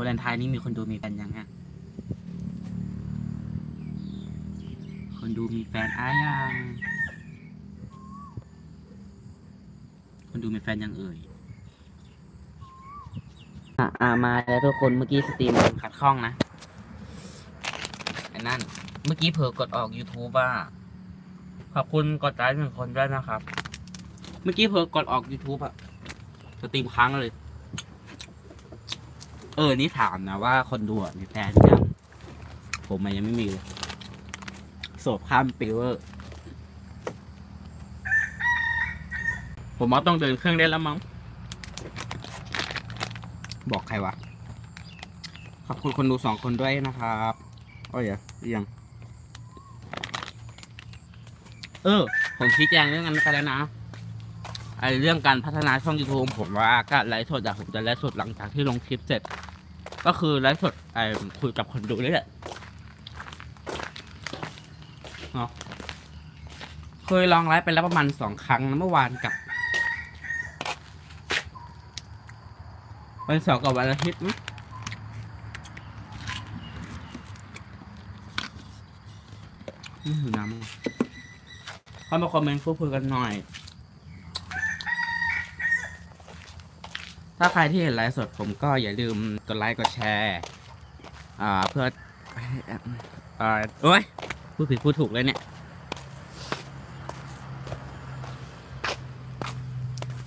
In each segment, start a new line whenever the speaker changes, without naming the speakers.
วาเลนไทน์นี้มีคนดูมีแฟนยังฮะ คนดูมีแฟนอ้ายังคนดูมีแฟนยังเอ่ย อะอ่ามาแล้วทุกคนเมื่อกี้สตรีมขัดข้องนะไอ้นั่น เมื่อกี้เผลอกดออก YouTube ว่า ขอบคุณกดไลค์หนึ่งคนด้วยนะครับ เมื่อกี้เผลอกดออก YouTube อะสตรีมค้างเลยเออ นี่ถามนะว่าคนดูมีแฟนยังผมมันยังไม่มีเลยโสดข้ามปีเวอร์ ผมว่าต้องเดินเครื่องได้แล้วมั้ง บอกใครวะ ขอบคุณคนดูสองคนด้วยนะครับโอ้ยยัง เออ ผมชี้แจงเรื่องนั้นไปแล้วนะไอเรื่องการพัฒนาช่อง YouTube ผมว่าการไลฟ์สดอะผมจะไลฟ์สดหลังจากที่ลงคลิปเสร็จ ก็คือไลฟ์สดไอคุยกับคนดูนี่แหละเนาะเคยลองไลฟ์ไปแล้วประมาณสองครั้งนะเมื่อวานกับวันเสาร์กับวันอาทิตย์มั้งนี่หิวน้ำเข้ามาคอมเมนต์พูดคุยกันหน่อย ถ้าใครที่เห็นไลฟ์สดผมก็อย่าลืมกดไลค์กดแชร์อ่าเพื่ออ่าโอ้ยพูดผิดพูดถูกเลยเนี่ย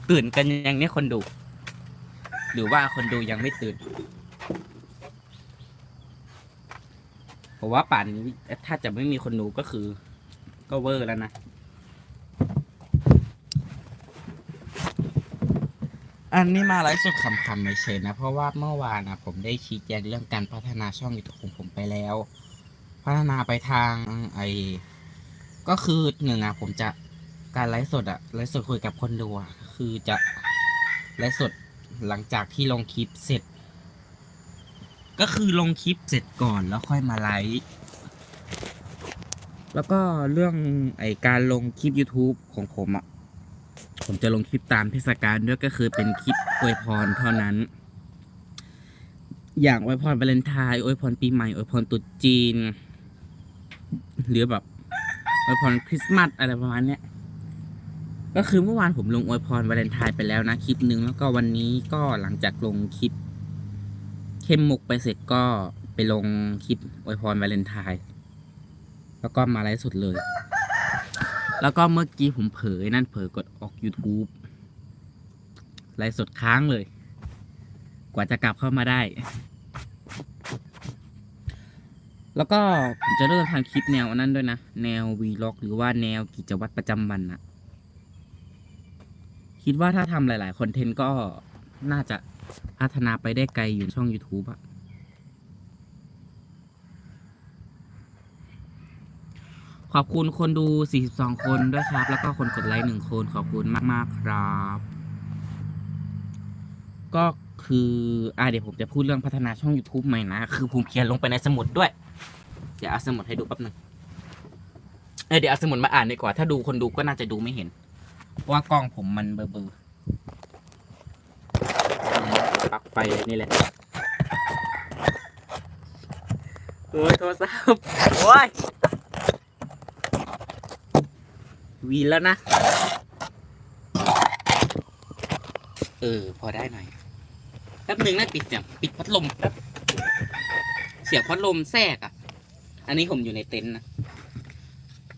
ตื่นกันยังเนี่ยคนดู หรือว่าคนดูยังไม่ตื่นผมว่าป่านนี้ถ้าจะไม่มีคนดูก็คือ ก็เวอร์แล้วนะ อันนี้มาไลฟ์สดขำๆไม่เฉยนะ เพราะว่าเมื่อวานนะผมได้ชี้แจงเรื่องการพัฒนาช่องยูทูบของผมไปแล้ว พัฒนาไปทางไอก็คือหนึ่งอะผมจะการไลฟ์สดอะไลฟ์สดคุยกับคนดูอะคือจะไลฟ์สดหลังจากที่ลงคลิปเสร็จ ก็คือลงคลิปเสร็จก่อนแล้วค่อยมาไลฟ์แล้วก็เรื่องไอการลงคลิป YouTube ของผมอะ ผมจะลงคลิปตามเทศกาลด้วยก็คือเป็นคลิปอวยพรเท่านั้น อย่างอวยพรวาเลนไทน์อวยพรปีใหม่อวยพรตรุษจีน หรือแบบอวยพรคริสต์มาสอะไรประมาณเนี้ยก็คือเมื่อวานผมลงอวยพรวาเลนไทน์ไปแล้วนะคลิปหนึ่งแล้วก็วันนี้ก็หลังจากลงคลิป เข้มมุกไปเสร็จก็ไปลงคลิปอวยพรวาเลนไทน์แล้วก็มาไลฟ์สดเลย แล้วก็เมื่อกี้ผมเผยนั่นเผยกดออก YouTube ไลฟ์สดค้างเลย กว่าจะกลับเข้ามาได้ แล้วก็ผมจะเริ่มทำคลิปแนวนั้นด้วยนะ แนววีล็อกหรือว่าแนวกิจวัตรประจำวันนะคิดว่าถ้าทำหลาย ๆ คอนเทนต์ก็น่าจะพัฒนาไปได้ไกลอยู่ช่อง YouTube อะ ขอบคุณคนดู 42 คนด้วยครับ แล้วก็คนกดไลค์หนึ่งคนขอบคุณมากๆครับ ก็คืออ่าเดี๋ยวผมจะพูดเรื่องพัฒนาช่อง YouTube ใหม่นะ คือผมเขียนลงไปในสมุดด้วย เดี๋ยวเอาสมุดให้ดูแป๊บหนึงเออเดี๋ยวเอาสมุดมาอ่านดีกว่า ถ้าดูคนดูก็น่าจะดูไม่เห็น เพราะว่ากล้องผมมันเบลอๆปลักไฟนี่แหละ โอ้ยโทรศัพท์ โอ้ย วีแล้วนะ เออ พอได้หน่อย แป๊บหนึ่งนะปิดเสียงปิดพัดลมแป๊บเสียงพัดลมแทรกอะ อันนี้ผมอยู่ในเต็นท์นะ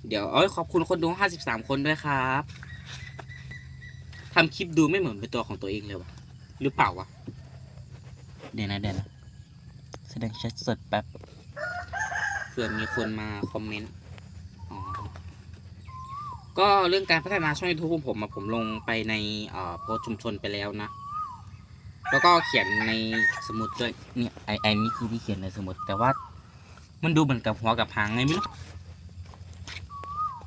เดี๋ยวเอ้ยขอบคุณคนดูห้าสิบสามคนด้วยครับทำคลิปดูไม่เหมือนเป็นตัวของตัวเองเลยวะหรือเปล่าวะ เดี๋ยวนะเดี๋ยวนะแสดงแชทสดแป๊บเผื่อมีคนมาคอมเมนต์ ก็เรื่องการพัฒนาช่อง YouTube ของผมผมลงไปในโพสชุมชนไปแล้วนะ แล้วก็เขียนในสมุดด้วยเนี่ยไอไอนี่คือที่เขียนในสมุด แต่ว่ามันดูเหมือนกับหัวกับหางไงไม่รู้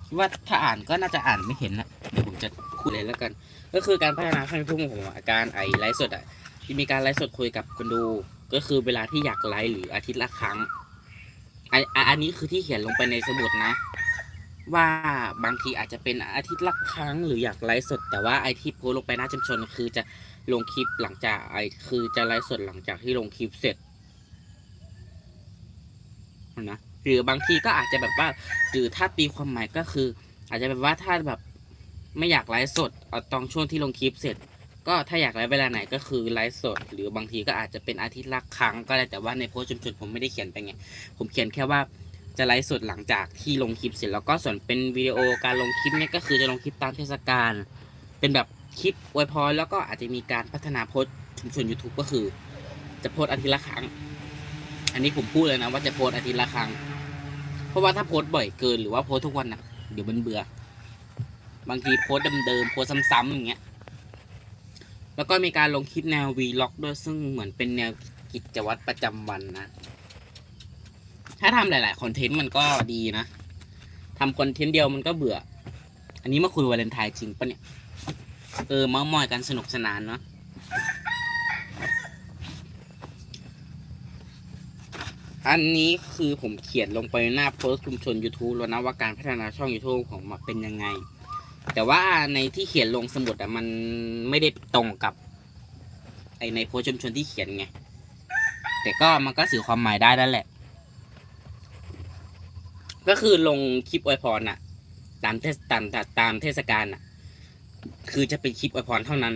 คิดว่าถ้าอ่านก็น่าจะอ่านไม่เห็นนะเดี๋ยวผมจะคุยเลยแล้วกัน ก็คือการพัฒนาช่องยูทูบของผมอะการไอไลฟ์สดอะที่มีการไลฟ์สดคุยกับคนดูก็คือเวลาที่อยากไลฟ์หรืออาทิตย์ละครั้งไออันนี้คือที่เขียนลงไปในสมุดนะ ว่าบางทีอาจจะเป็นอาทิตย์ละครั้งหรืออยากไลฟ์สด แต่ว่าไอที่โพสลงไปหน้าชุมชนคือจะลงคลิปหลังจากไอคือจะไลฟ์สดหลังจากที่ลงคลิปเสร็จนะหรือบางทีก็อาจจะแบบว่าหรือถ้าตีความหมายก็คือ อาจจะแบบว่าถ้าแบบไม่อยากไลฟ์สดเอาตอนช่วงที่ลงคลิปเสร็จ ก็ถ้าอยากไลฟ์เวลาไหนก็คือไลฟ์สด หรือบางทีก็อาจจะเป็นอาทิตย์ละครั้งก็ได้แต่ว่าในโพสชุมชนผมไม่ได้เขียนไปไงผมเขียนแค่ว่า จะไลฟ์สดหลังจากที่ลงคลิปเสร็จแล้วก็ส่วนเป็นวิดีโอการลงคลิปเนี่ยก็คือจะลงคลิปตามเทศกาลเป็นแบบคลิปอวยพรแล้วก็อาจจะมีการพัฒนาโพสชุมชน YouTube ก็คือ จะโพสอาทิตย์ละครั้ง อันนี้ผมพูดเลยนะว่าจะโพสอาทิตย์ละครั้ง เพราะว่าถ้าโพสบ่อยเกินหรือว่าโพสทุกวันนะเดี๋ยวมันเบื่อ บางทีโพสเดิมๆโพสซ้ำๆอย่างเงี้ย แล้วก็มีการลงคลิปแนววีล็อกด้วยซึ่งเหมือนเป็นแนวกิจวัตรประจำวันนะ ถ้าทำหลายๆคอนเทนต์มันก็ดีนะทำคอนเทนต์เดียวมันก็เบื่อ อันนี้มาคุยวาเลนไทน์จริงปะเนี่ย เออเมาส์มอยกันสนุกสนานเนาะอันนี้คือผมเขียนลงไปหน้าโพสต์ชุมชน YouTube แล้วนะว่าการพัฒนาช่อง YouTube ของผมเป็นยังไง แต่ว่าในที่เขียนลงสมุดอะมันไม่ได้ตรงกับ ไอในโพสต์ชุมชนที่เขียนไง แต่ก็มันก็สื่อความหมายได้แล้วแหละ ก็คือลงคลิปอวยพรอะตามเทศตามตามตามเทศกาลอะคือจะเป็นคลิปอวยพรเท่านั้น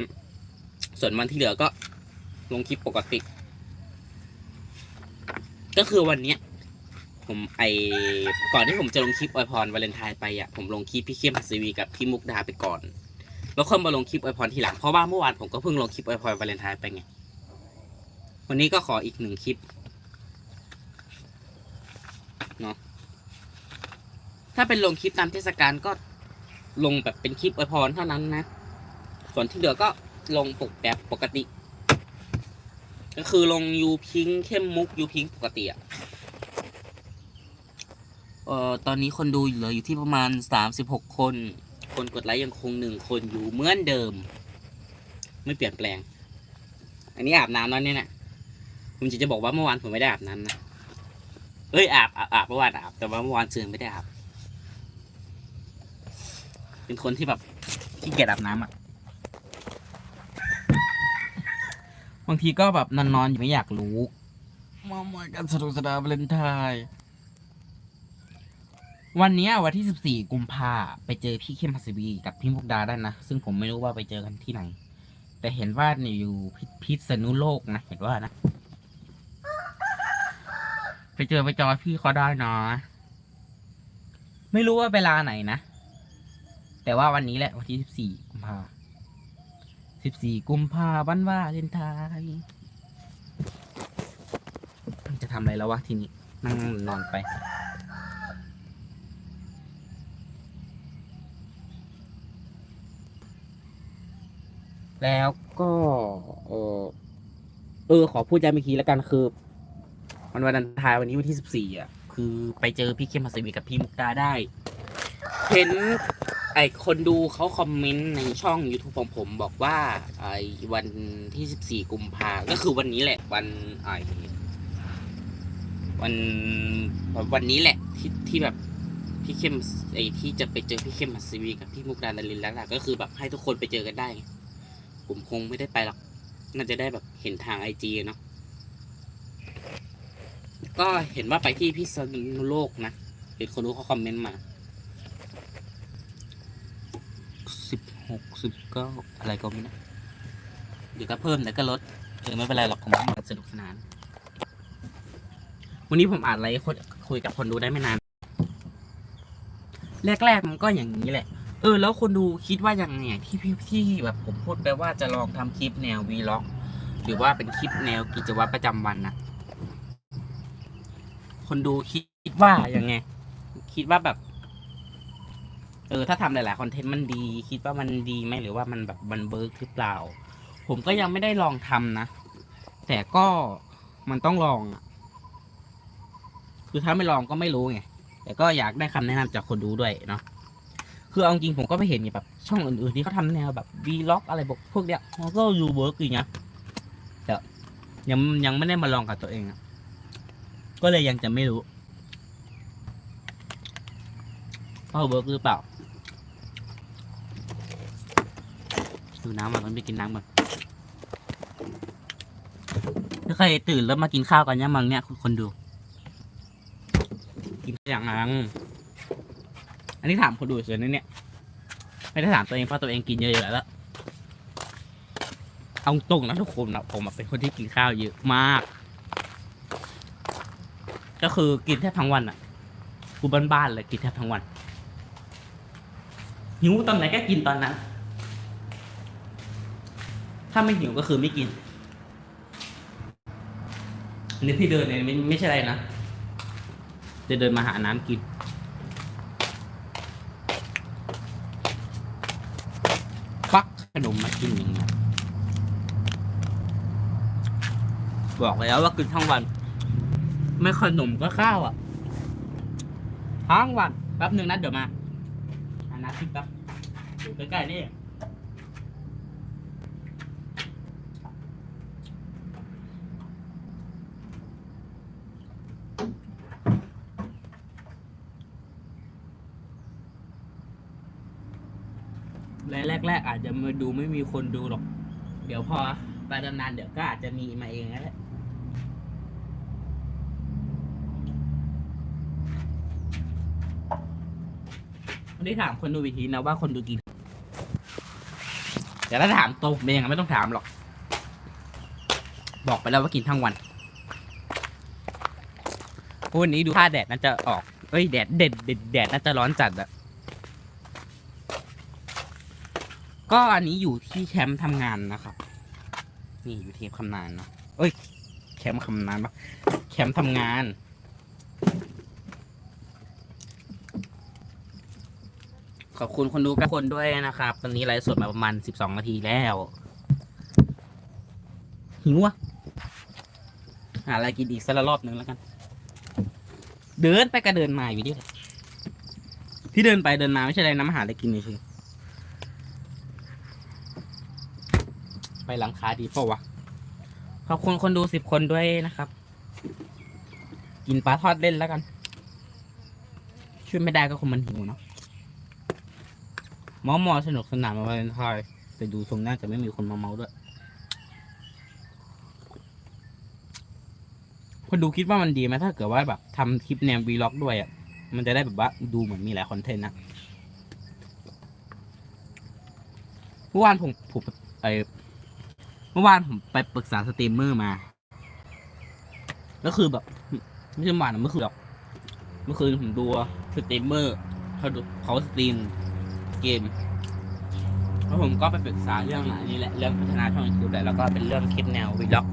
ส่วนวันที่เหลือก็ลงคลิปปกติ ก็คือวันเนี้ย ผมไอก่อนที่ผมจะลงคลิปอวยพรวาเลนไทน์ไปอะผมลงคลิปพี่เข้มหัสวีกับพี่มุกดาไปก่อน แล้วค่อยมาลงคลิปอวยพรทีหลังเพราะว่าเมื่อวานผมก็เพิ่งลงคลิปอวยพรวาเลนไทน์ไปไงวันนี้ก็ขออีกหนึ่งคลิปเนาะ ถ้าเป็นลงคลิปตามเทศกาลก็ลงแบบเป็นคลิปอวยพรเท่านั้นนะ ส่วนที่เหลือก็ลงปกแบบปกติ ก็คือลงยูพิงเข้มมุกยูพิงปกติอะเอ่อตอนนี้คนดูเหลืออยู่ที่ประมาณสามสิบหกคน คนกดไลค์ยังคงหนึ่งคนอยู่เหมือนเดิม ไม่เปลี่ยนแปลง อันนี้อาบน้ำแล้วเนี่ยนะผมจะจะบอกว่าเมื่อวานผมไม่ได้อาบน้ำนะ เอ้ยอาบอาบเมื่อวานอาบแต่ว่าเมื่อวานเชือไม่ได้อาบ เป็นคนที่แบบขี้เกียจอาบน้ำอะบางทีก็แบบนอนๆอยู่ไม่อยากรู้มามอยกันสนุกสนานวาเลนไทน์วันนี้วันที่สิบสี่กุมภาไปเจอพี่เข้มหัสวีกับพี่มุกดาได้นะ ซึ่งผมไม่รู้ว่าไปเจอกันที่ไหน แต่เห็นว่าเนี่ยอยู่พิพิษณุโลกนะ เห็นว่านะ ไปเจอไปจอพี่เขาได้นะ ไม่รู้ว่าเวลาไหนนะ แต่ว่าวันนี้แหละวันที่สิบสี่กุมภาสิบสี่กุมภาวันวาเลนไทน์จะทำอะไรแล้ววะทีนี้ นั่งนอนไป แล้วก็ เออเออ ขอพูดย้ำอีกทีแล้วกันคือวันวันทายวันนี้วันที่สิบสี่อะ คือไปเจอพี่เข้มหัสวีกับพี่มุกดาได้ เห็นไอคนดูเขาคอมเมนต์ในช่อง YouTube ของผมบอกว่าไอวันที่ 14 กุมภาก็คือวันนี้แหละ วันไอวันวันนี้แหละที่ที่แบบพี่เข้มไอที่จะไปเจอพี่เข้มมัสวีกับพี่มุกดาดารินแล้วล่ะก็คือแบบให้ทุกคนไปเจอกันได้ ผมคงไม่ได้ไปหรอก น่าจะได้แบบเห็นทางไอจีเนาะก็เห็นว่าไปที่พิษณุโลกนะเห็นคนดูเขาคอมเมนต์มา สิบหก สิบเก้าอะไรก็ไม่รู้เดี๋ยวก็เพิ่มเดี๋ยวก็ลดเออไม่เป็นไรหรอกผมว่ามันสนุกสนาน วันนี้ผมอ่านอะไรคุยกับคนดูได้ไม่นาน แรกๆมันก็อย่างนี้แหละ เออ แล้วคนดูคิดว่ายังไงที่พี่ที่แบบผมพูดไปว่าจะลองทำคลิปแนววีล็อกหรือว่าเป็นคลิปแนวกิจวัตรประจำวันนะคนดูคิดว่ายังไง คิดว่าแบบ เออถ้าทำหลายๆคอนเทนต์มันดี คิดว่ามันดีไหมหรือว่ามันแบบมันเบิร์กหรือเปล่า ผมก็ยังไม่ได้ลองทำนะ แต่ก็มันต้องลองอะคือถ้าไม่ลองก็ไม่รู้ไงแต่ก็อยากได้คำแนะนำจากคนดูด้วยเนาะคือเอาจริงผมก็ไม่เห็นแบบช่องอื่นๆที่เขาทำแนวแบบวีล็อกอะไรพวกเนี้ยมันก็ดูเวิร์กอยู่นะแต่ยังยังไม่ได้มาลองกับตัวเองอะก็เลยยังจะไม่รู้ว่าเวิร์กหรือเปล่า ดูน้ำมันต้องไปกินน้ำก่อนถ้าใครตื่นแล้วมากินข้าวกันเนี่ยมังเนี่ยคนดู กินอย่างนั้นอันนี้ถามคนดูเฉยๆนะเนี่ย ไม่ได้ถามตัวเองเพราะตัวเองกินเยอะอยู่แล้ว เอาตรงนะทุกคนนะผมเป็นคนที่กินข้าวเยอะมาก ก็คือกินแทบทั้งวันอะ กูบ้านๆเลยกินแทบทั้งวัน หิวตอนไหนก็กินตอนนั้น ถ้าไม่หิวก็คือไม่กินอันนี้ที่เดินเนี่ยไม่ไม่ใช่อะไรนะ จะเดินมาหาน้ำกิน ฟักขนมมากินอย่างเงี้ยบอกแล้วว่ากินทั้งวัน ไม่ขนมก็ข้าวอะ ทั้งวัน แป๊บหนึ่งนะเดี๋ยวมาหาน้ำกินแป๊บอยู่ใกล้ๆนี่ แรกๆอาจจะมาดูไม่มีคนดูหรอก เดี๋ยวพอไปนานๆเดี๋ยวก็อาจจะมีมาเองนั่นแหละวันนี้ถามคนดูวิธีนะว่าคนดูกี่แต่ถ้าถามตรงเป็นยังไม่ต้องถามหรอก บอกไปแล้วว่ากินทั้งวันวันนี้ดูท่าแดดน่าจะออก เอ้ยแดดเด็ดแดดแดดน่าจะร้อนจัดอะ ก็อันนี้อยู่ที่แคมป์ทำงานนะครับ นี่อยู่ที่คำนานเนาะเอ้ย แคมป์คำนานปะแคมป์ทำงาน ขอบคุณคนดูกับคนด้วยนะครับ ตอนนี้ไลฟ์สดมาประมาณสิบสองนาทีแล้ว หิวอะหาอะไรกินอีกสักรอบหนึ่งแล้วกัน เดินไปก็เดินมาอยู่ดิที่เดินไปเดินมาไม่ใช่อะไรนะมาหาอะไรกินเฉยๆไหลังคาดีเปล่าวะ ขอบคุณคนดูสิบคนด้วยนะครับ กินปลาทอดเล่นแล้วกัน ช่วยไม่ได้ก็คงมันหิวเนาะเมอมอสนุกสนานมาวาเลนไทน์แต่ดูทรงน่าจะไม่มีคนมาเมาด้วยคนดูคิดว่ามันดีไหมถ้าเกิดว่าแบบทำคลิปแนววีล็อกด้วยอะ มันจะได้แบบว่าดูเหมือนมีหลายคอนเทนต์นะเมื่อวานผมผมไอ เมื่อวานผมไปปรึกษาสตรีมเมอร์มา แล้วคือแบบไม่ใช่เมื่อวานนะเมื่อคืนหรอก เมื่อคืนผมดูสตรีมเมอร์เขาดูเขาสตรีมเกม แล้วผมก็ไปปรึกษาเรื่องอันนี้แหละ เรื่องพัฒนาช่องยูทูบแหละแล้วก็เป็นเรื่องคลิปแนววีล็อก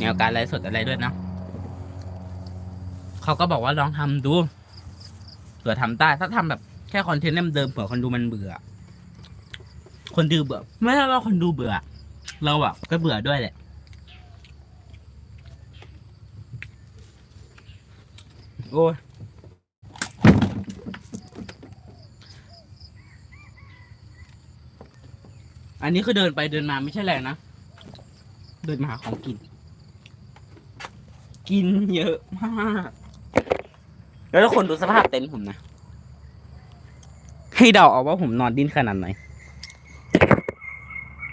แนวการไลฟ์สดอะไรด้วยนะเขาก็บอกว่าลองทำดูเผื่อทำได้ ถ้าทำแบบแค่คอนเทนต์เดิมเผื่อคนดูมันเบื่อ คนดูเบื่อ ไม่ใช่ว่าคนดูเบื่อ เราอะก็เบื่อด้วยแหละ โอ้ยอันนี้คือเดินไปเดินมาไม่ใช่แรงนะ เดินมาหาของกิน กินเยอะมาก แล้วทุกคนดูสภาพเต็นท์ผมนะ ให้เดาเอาว่าผมนอนดิ้นขนาดไหน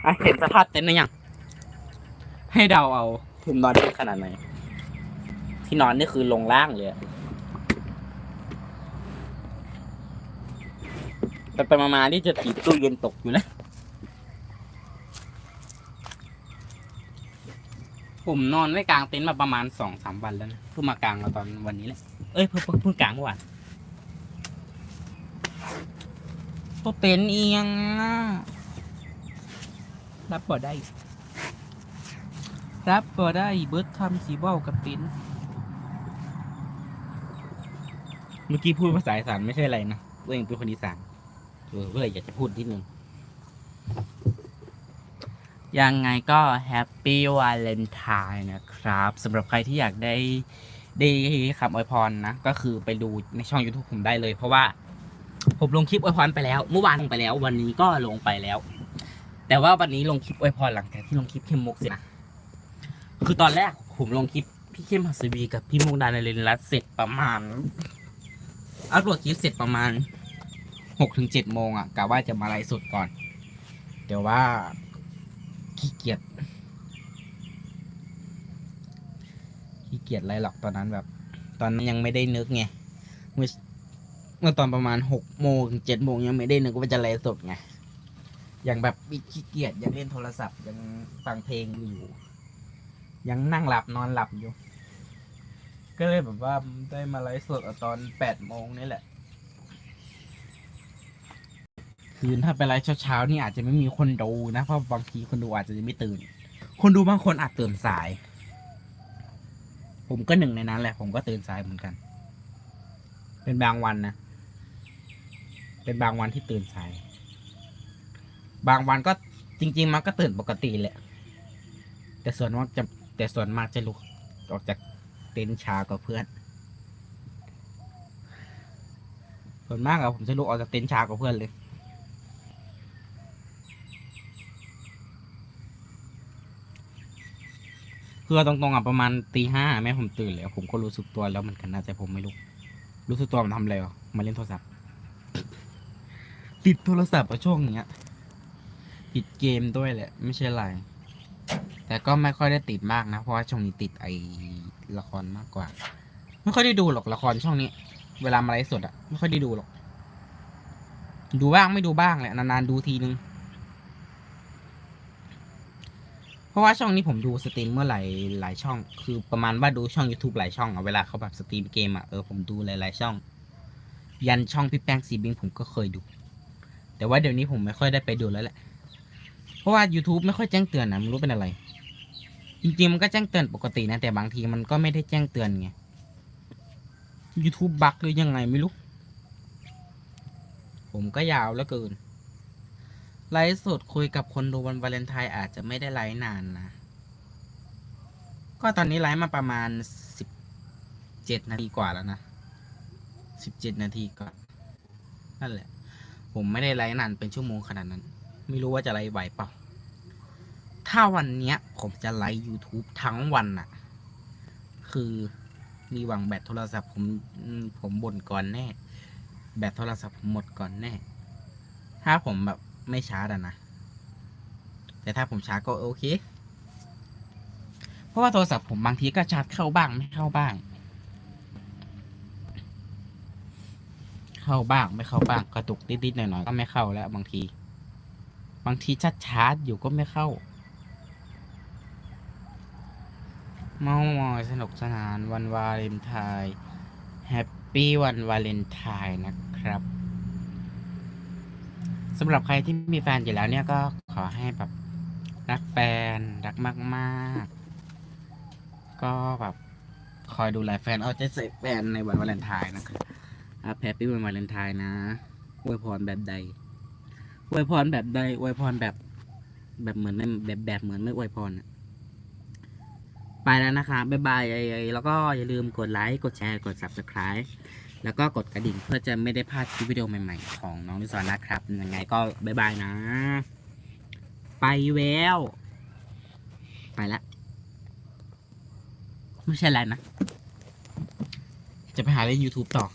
อะเห็นสภาพเต็นท์หรือยัง ให้เดาเอาผมนอนดิ้นขนาดไหน ที่นอนนี่คือลงล่างเลยอะไปไปมาๆนี่จะถีบตู้เย็นตกอยู่แล้วผมนอนไม่กลางเต็นท์มาประมาณสองสามวันแล้วนะเพิ่งมากลางมาตอนวันนี้แหละ เอ้ยเพิ่งเพิ่งเพิ่งกลางเมื่อวานตัวเต็นท์เอียงอะ รับบ่ได้ รับบ่ได้เบิร์ดคำสีเบ้ากับเต็นท์เมื่อกี้พูดภาษาอีสานไม่ใช่อะไรนะตัวเองเป็นคนอีสานเออก็เลยอยากจะพูดนิดนึง ยังไงก็แฮปปี้วาเลนไทน์นะครับสำหรับใครที่อยากได้ได้คำอวยพรนะ ก็คือไปดูในช่อง YouTube ผมได้เลย เพราะว่า ผมลงคลิปอวยพรไปแล้ว เมื่อวานลงไปแล้ว วันนี้ก็ลงไปแล้ว แต่ว่าวันนี้ลงคลิปอวยพรหลังจากที่ลงคลิปเข้มมุกเสร็จนะคือตอนแรกผมลงคลิปพี่เข้มหัสวีกับพี่มุกดาในเรนรัตเสร็จประมาณอัพโหลดคลิปเสร็จประมาณหกถึงเจ็ดโมงอะกะว่าจะมาไลฟ์สดก่อน เดี๋ยวว่าขี้เกียจขี้เกียจอะไรหรอกตอนนั้นแบบ ตอนนั้นยังไม่ได้นึกไง
เมื่อเมื่อตอนประมาณหกโมงถึงเจ็ดโมงยังไม่ได้นึกว่าจะไลฟ์สดไง อยังแบบขี้เกียจยังเล่นโทรศัพท์ยังฟังเพลงอยู่ ยังนั่งหลับนอนหลับอยู่ ก็เลยแบบว่าได้มาไลฟ์สดตอนแปดโมงนี่แหละ คืนถ้าไปไลฟ์เช้าๆนี่อาจจะไม่มีคนดูนะ เพราะบางทีคนดูอาจจะยังไม่ตื่น คนดูบางคนอาจตื่นสาย ผมก็หนึ่งในนั้นแหละ ผมก็ตื่นสายเหมือนกัน เป็นบางวันนะ เป็นบางวันที่ตื่นสาย บางวันก็จริง ๆ มันก็ตื่นปกติแหละ แต่ส่วนมากจะแต่ส่วนมากจะลุกออกจากเต็นท์ช้ากว่าเพื่อน ส่วนมากอะผมจะลุกออกจากเต็นท์ช้ากว่าเพื่อนเลย คือเอาตรงๆอะประมาณตีห้าแม่ผมตื่นแล้วผมก็รู้สึกตัวแล้วเหมือนกันนะแต่ผมไม่รู้รู้สึกตัวมันทำอะไรวะมาเล่นโทรศัพท์ติดโทรศัพท์อะช่วงเนี้ย ติดเกมด้วยแหละ ไม่ใช่ไร แต่ก็ไม่ค่อยได้ติดมากนะ เพราะว่าช่วงนี้ติดไอละครมากกว่า ไม่ค่อยได้ดูหรอกละครช่องนี้ เวลามาไลฟ์สดอะไม่ค่อยได้ดูหรอก ดูบ้างไม่ดูบ้างแหละ นานๆดูทีนึง เพราะว่าช่องนี้ผมดูสตรีมเมื่อหลายหลายช่อง คือประมาณว่าดูช่อง YouTube หลายช่องอะเวลาเขาแบบสตรีมเกมอะเออผมดูหลายๆช่อง ยันช่องพี่แป้งซีบิงผมก็เคยดู แต่ว่าเดี๋ยวนี้ผมไม่ค่อยได้ไปดูแล้วแหละ ราะว่า YouTube ไม่ค่อยแจ้งเตือนนะไม่รู้เป็นอะไร จริงๆมันก็แจ้งเตือนปกตินะ แต่บางทีมันก็ไม่ได้แจ้งเตือนไง YouTube บั๊กหรือยังไงไม่รู้ ผมก็ยาวแล้วเกิน ไลฟ์สดคุยกับคนดูวันวาเลนไทน์อาจจะไม่ได้ไลฟ์นานนะ ก็ตอนนี้ไลฟ์มาประมาณสิบเจ็ดนาทีกว่าแล้วนะสิบเจ็ดนาทีก่อนนั่นแหละ ผมไม่ได้ไลฟ์นานเป็นชั่วโมงขนาดนั้น ไม่รู้ว่าจะไลฟ์ไหวเปล่า ถ้าวันเนี้ย ผมจะไลฟ์ YouTube ทั้งวันน่ะคือมีหวังแบตโทรศัพท์ผมอืมผมบ่นก่อนแน่ แบตโทรศัพท์ผมหมดก่อนแน่ ถ้าผมแบบไม่ชาร์จอะนะ แต่ถ้าผมชาร์จก็โอเค เพราะว่าโทรศัพท์ผมบางทีก็ชาร์จเข้าบ้างไม่เข้าบ้าง เข้าบ้างไม่เข้าบ้างกระตุกนิดๆหน่อยๆก็ไม่เข้าแล้วบางที บางทีชาร์จชาร์จอยู่ก็ไม่เข้า เมามอยสนุกสนานวันวาเลนไทน์แฮปปี้วันวาเลนไทน์นะครับสำหรับใครที่มีแฟนอยู่แล้วเนี่ยก็ขอให้แบบรักแฟนรักมากๆ ก็แบบคอยดูแลแฟนเอาใจใส่แฟนในวันวาเลนไทน์นะครับแฮปปี้วันวาเลนไทน์นะอวยพรแบบใด อวยพรแบบใดอวยพรแบบ แบบเหมือนไม่แบบแบบเหมือนไม่อวยพรอะไปแล้วนะคะบ๊ายบายแล้วก็อย่าลืมกดไลค์ กดแชร์ กด subscribe แล้วก็กดกระดิ่งเพื่อจะไม่ได้พลาดคลิปวิดีโอใหม่ๆ ของน้องนิสอนนะครับ ยังไงก็บ๊ายบายนะ ไปแววไปละ ไม่ใช่แล้วนะ จะไปหาเล่น YouTube ต่อ